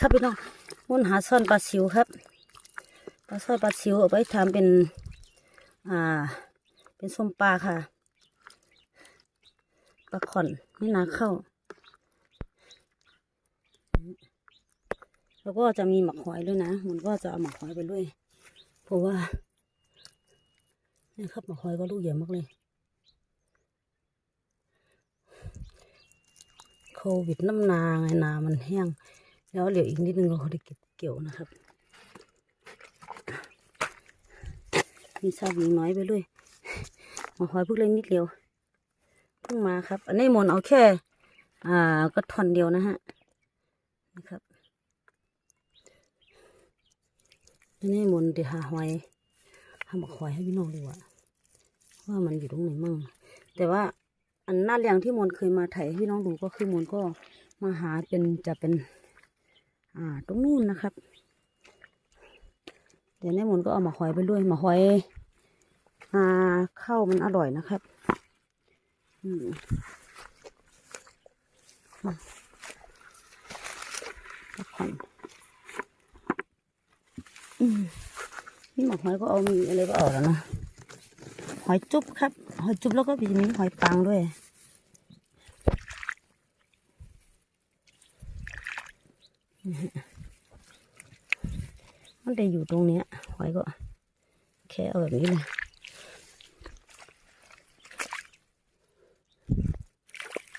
ครับพี่น้องมุ่นหาซ่อนปลาซิวครับปลาซ่อนปลาซิวเอาไปทำเป็น อ่า เป็นส้มปลาค่ะปลาขอนไม่นาเข้า แล้วก็จะมีหมักหอยด้วยนะมันก็จะเอาหมักหอยไปด้วย เพราะว่านี่ครับหมักหอยก็ลูกใหญ่มากเลยโควิดน้ำนาไงนามันแห้ง แล้วเหลืออีกนิดนึงเราได้เก็บเกี่ยวนะครับมีซาบิงน้อยไปเลยหมาหอยเพิ่งเล็กนิดเดียวเพิ่งมาครับ อันนี้มนเอาแค่ อ่า ก็ท่อนเดียวนะฮะนะครับอันนี้มนเดี๋ยวหาหอยหาหมกหอยให้พี่น้องดูว่าว่ามันอยู่ตรงไหนมั่งแต่ว่าอันหน้าเลี้ยงที่มนเคยมาถ่ายให้พี่น้องดูก็คือมนก็มาหาเป็นจะเป็น อ่า ตรงนู้นนะครับ เดี๋ยวในมนก็เอามาหอยไปด้วยมาหอย อ่าข้าวมันอร่อยนะครับอืมอืมนี่หมกหอยก็เอามีอะไรก็เอาแล้วนะหอยจุ๊บครับ หอยจุ๊บแล้วก็มีหอยปังด้วย มันจะอยู่ตรงเนี้ยหอยก็แค่เอาแบบนี้เลย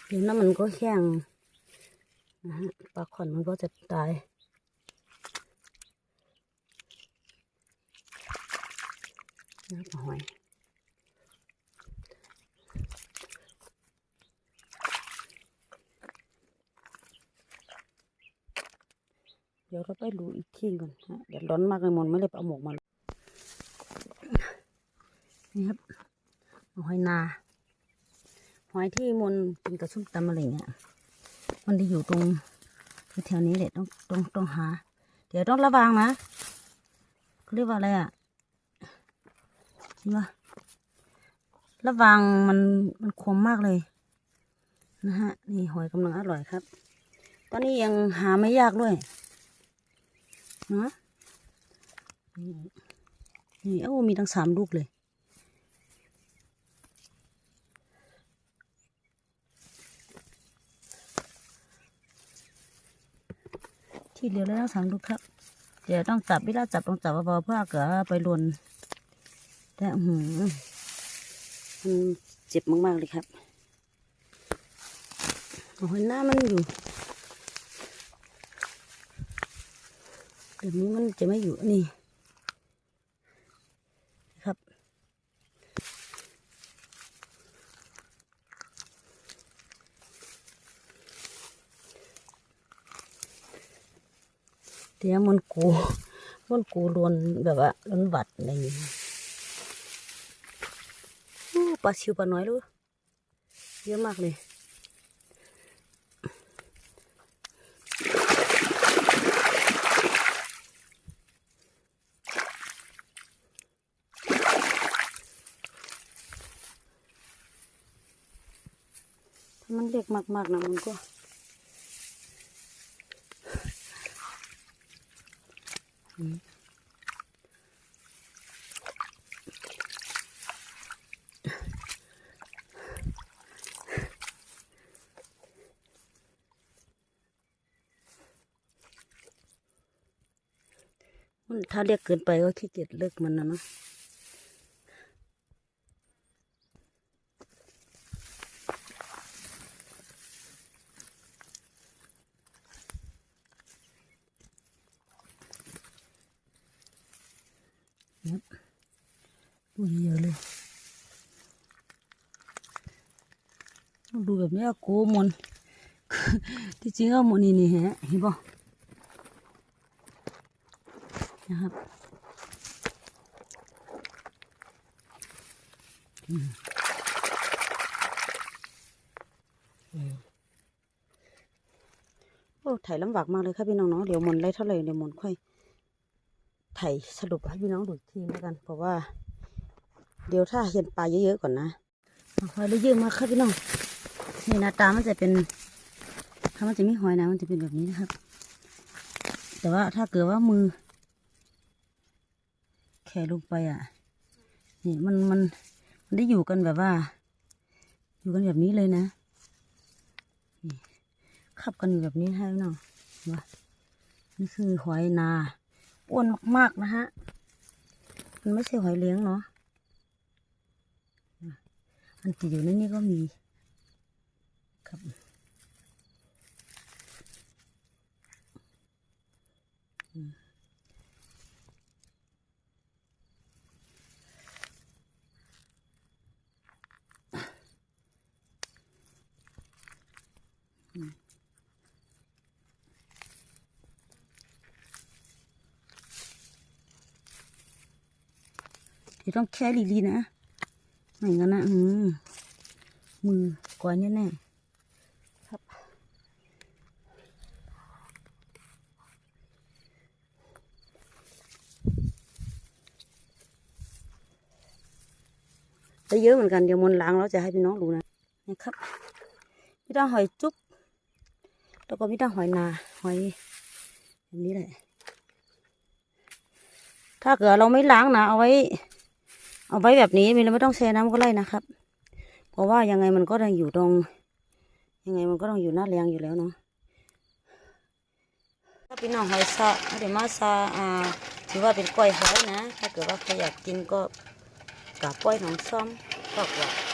เดี๋ยวน้ำมันก็แห้งนะฮะปลาขอนมันก็จะตายนะปลาหอย ดี๋ยวเราไปดูอีกที่ก่อนฮะเดี๋ยวร้อนมากเลยมนไม่เลยเอาหมวกมานี่ครับหอยนาหอยที่มนกินกับส้มตำอะไรเงี้ยมันจะอยู่ตรงแถวนี้แหละต้องต้องต้องหา เดี๋ยวต้องระวังนะเรียกว่าอะไรอะเห็นะระวังมันมันคมมากเลยนะฮะนี่หอยกำลังอร่อยครับ ตอนนี้ยังหาไม่ยากด้วย นะนี่นี่โอ้มีทั้งสามลูกเลยที่เหลือแล้วสามลูกครับ เดี๋ยวต้องจับเวลาจับต้องจับเบาๆเพื่อเกิดไปหล่นแต่หืมันเจ็บมากๆเลยครับโอ้ยหน้ามันอยู่ แบบนี้มันจะไม่อยู่นี่ครับ เดี๋ยวมันกูมันกูโดนแบบว่าโดนหวัดอะไรอย่างเงี้ยโอ้ปลาชิวปลาน้อยลูกเยอะมากเลย เล็กมากๆนะมันก็ถ้าเรียกเกินไปก็ขี้เกียจเลิกมันนะเนาะ ดูเยอะเลยดูแบบนี้อะโกมนที่จริงก็มนนี่นี่ฮะเห็นปะนะครับโอ้ถ่ายลำบากมากเลยครับพี่น้องเนาะเดี๋ยวหมนไล่เท่าไหร่เดี๋ยวหมนค่อยถ่ายสรุปให้พี่น้องดูอีกทีแล้วกัน เพราะว่า เดี๋ยวถ้าเห็นปลาเยอะๆก่อนนะหอยได้เยอะมากครับพี่น้องนี่หน้าตามันจะเป็น ถ้ามันจะไม่หอยนะมันจะเป็นแบบนี้นะครับ แต่ว่าถ้าเกิดว่ามือ แขลงไปอะ นี่มันมันมันได้อยู่กันแบบว่า อยู่กันแบบนี้เลยนะนี่ขับกันอยู่แบบนี้ให้เนาะว่านี่คือหอยนาอ้วนมากๆนะฮะ มันไม่ใช่หอยเลี้ยงเนาะ อันที่อยู่ในนี้ก็มีครับเดี๋ยวต้องแค่ดีๆนะ ไม่งั้นนะอืมมือก่อนแน่ๆครับ ได้เยอะเหมือนกัน เดี๋ยวมนล้างแล้วจะให้พี่น้องดูนะนะครับมีตั้งหอยจุ๊บแล้วก็มีตั้งหอยนาหอยแบบนี้แหละถ้าเกิดเราไม่ล้างนะเอาไว้ เอาไว้แบบนี้มีเราไม่ต้องแช่น้ำก็ได้นะครับ เพราะว่ายังไงมันก็ต้องอยู่ตรง ยังไงมันก็ต้องอยู่หน้าแรงอยู่แล้วเนาะถ้าเป็นน่อหอยซาเดี๋ยวมาซาอ่าถือว่าเป็นกล้อยหอยนะ ถ้าเกิดว่าใครอยากกินก็กับกล้อยหนองซ้อมก็ว่า